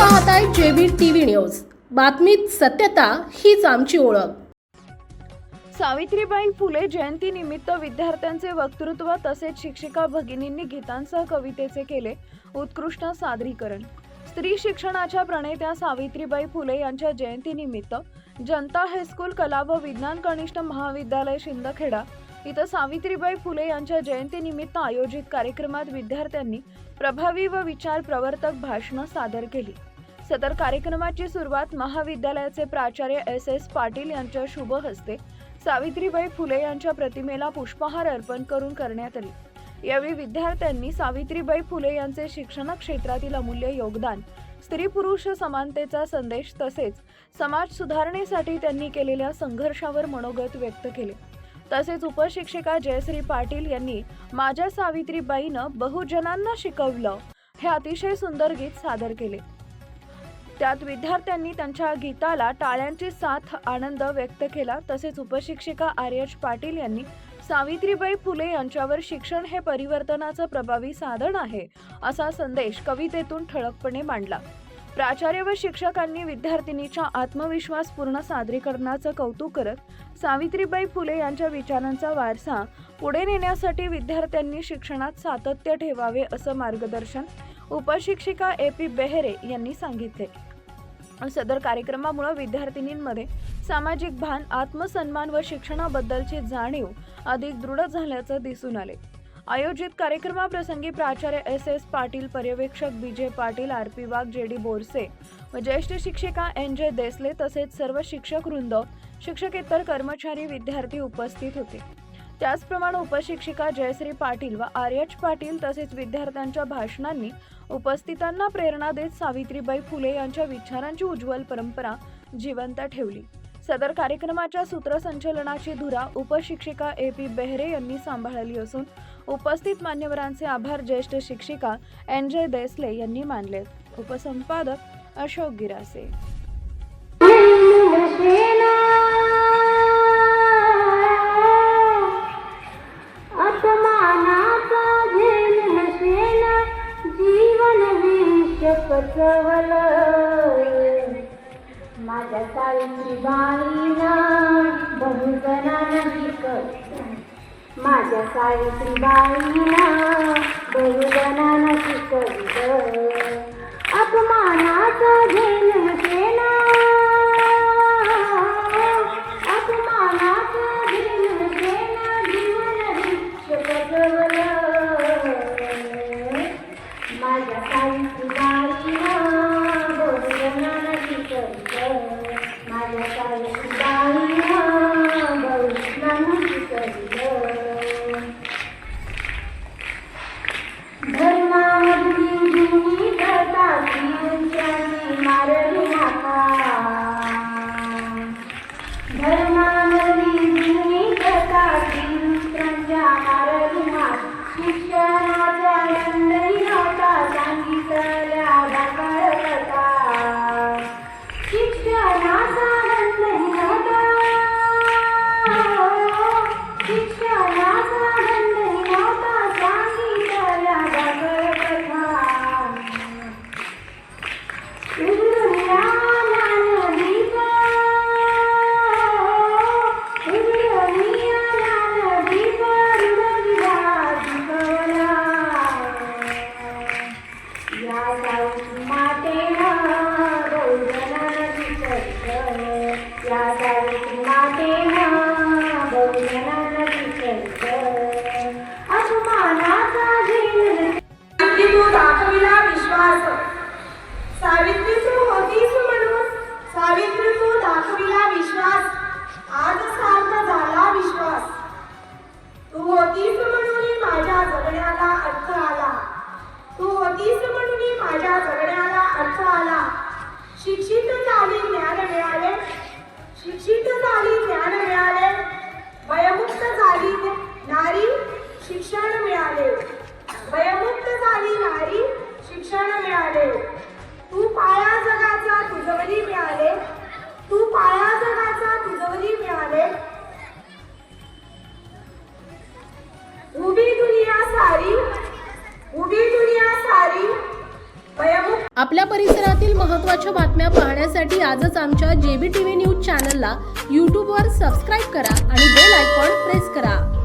पाहताय जेबीर TV news. बातमीत सत्यता हीच आमची ओळख. सावित्रीबाई फुले जयंती निमित्त विद्यार्थ्यांचे वक्तृत्व तसेच शिक्षिका भगिनींनी गीतांसह कवितेचे केले. उत्कृष्ट सादरीकरण. स्त्री शिक्षणाच्या प्रणेत्या सावित्रीबाई फुले यांच्या जयंतीनिमित्त जनता हायस्कूल कला व विज्ञान कनिष्ठ महाविद्यालय शिंदखेडा इथं सावित्रीबाई फुले यांच्या जयंतीनिमित्त आयोजित कार्यक्रमात विद्यार्थ्यांनी प्रभावी व विचार प्रवर्तक भाषणं सादर केली. सदर कार्यक्रमाची सुरुवात महाविद्यालयाचे प्राचार्य एस एस पाटील यांच्या शुभ हस्ते सावित्रीबाई फुले यांच्या प्रतिमेला पुष्पहार अर्पण करून करण्यात आली. यावेळी विद्यार्थ्यांनी सावित्रीबाई फुले यांचे शिक्षण क्षेत्रातील अमूल्य योगदान स्त्री पुरुष समानतेचा संदेश तसेच समाज सुधारणेसाठी त्यांनी केलेल्या संघर्षावर मनोगत व्यक्त केले. तसेच उपशिक्षिका जयश्री पाटील यांनी माझ्या सावित्रीबाईनं बहुजनांना शिकवलं हे अतिशय सुंदर गीत सादर केले. त्यात विद्यार्थ्यांनी त्यांच्या गीताला टाळ्यांची साथ आनंद व्यक्त केला. तसेच उपशिक्षिका आर्यश पाटील यांनी सावित्रीबाई फुले यांच्यावर शिक्षण हे परिवर्तनाचं प्रभावी साधन आहे असा संदेश कवितेतून ठळकपणे मांडला. प्राचार्य व शिक्षकांनी विद्यार्थिनीच्या आत्मविश्वासपूर्ण सादरीकरणाचं कौतुक करत सावित्रीबाई फुले यांच्या विचारांचा वारसा पुढे नेण्यासाठी विद्यार्थ्यांनी शिक्षणात सातत्य ठेवावे असं मार्गदर्शन उपशिक्षिका ए पी बेहरे यांनी सांगितले. सदर कार्यक्रमामुळे विद्यार्थिनींमध्ये सामाजिक भान आत्मसन्मान व शिक्षणाबद्दलची जाणीव अधिक दृढ झाल्याचं दिसून आले. आयोजित कार्यक्रमाप्रसंगी प्राचार्य एस एस पाटील पर्यवेक्षक B J Patil R P वाघ जे डी बोरसे व ज्येष्ठ शिक्षिका एन जे देसले तसेच सर्व शिक्षक वृंद शिक्षकेतर कर्मचारी विद्यार्थी उपस्थित होते. त्याचप्रमाणे उपशिक्षिका जयश्री पाटील व आर्यच पाटील तसेच विद्यार्थ्यांच्या भाषणांनी उपस्थितांना प्रेरणा देत सावित्रीबाई फुले यांच्या विचारांची उज्ज्वल परंपरा जिवंत ठेवली. सदर कार्यक्रमाच्या सूत्रसंचलनाची धुरा उपशिक्षिका ए पी बेहरे यांनी सांभाळली असून उपस्थित मान्यवरांचे आभार ज्येष्ठ शिक्षिका एन जे देसले यांनी मानले उपसंपादक अशोक गिरासे. विष पचवल माझ्या सावित्री बाईना नाही करी माझ्या सावित्री बाईना नाही करी सावित्री तू होतीस म्हणून. सावित्री तू दाखविला विश्वास. आज सार्थ झाला विश्वास. तू होतीस म्हणून माझ्या जगण्याला अर्थ आला. तू होतीस म्हणून माझ्या जगण्याला अर्थ आला. शिक्षित झाली ज्ञान मिळाले. शिक्षित झाली ज्ञान मिळाले. वयमुक्त झाली नारी शिक्षण मिळाले. वयमुक्त झाली नारी शिक्षण मिळाले. तू पाया जगाचा तुझवरी मिळाले. तू पाया जगाचा तुझवरी मिळाले. उभी दुनिया सारी उभी दुनिया सारी आपल्या परिसरातील महत्त्वाच्या बातम्या पाहण्यासाठी आजच आमच्या जेबी टीव्ही न्यूज चॅनलला यूट्यूबवर सबस्क्राईब करा आणि बेल आयकॉन प्रेस करा.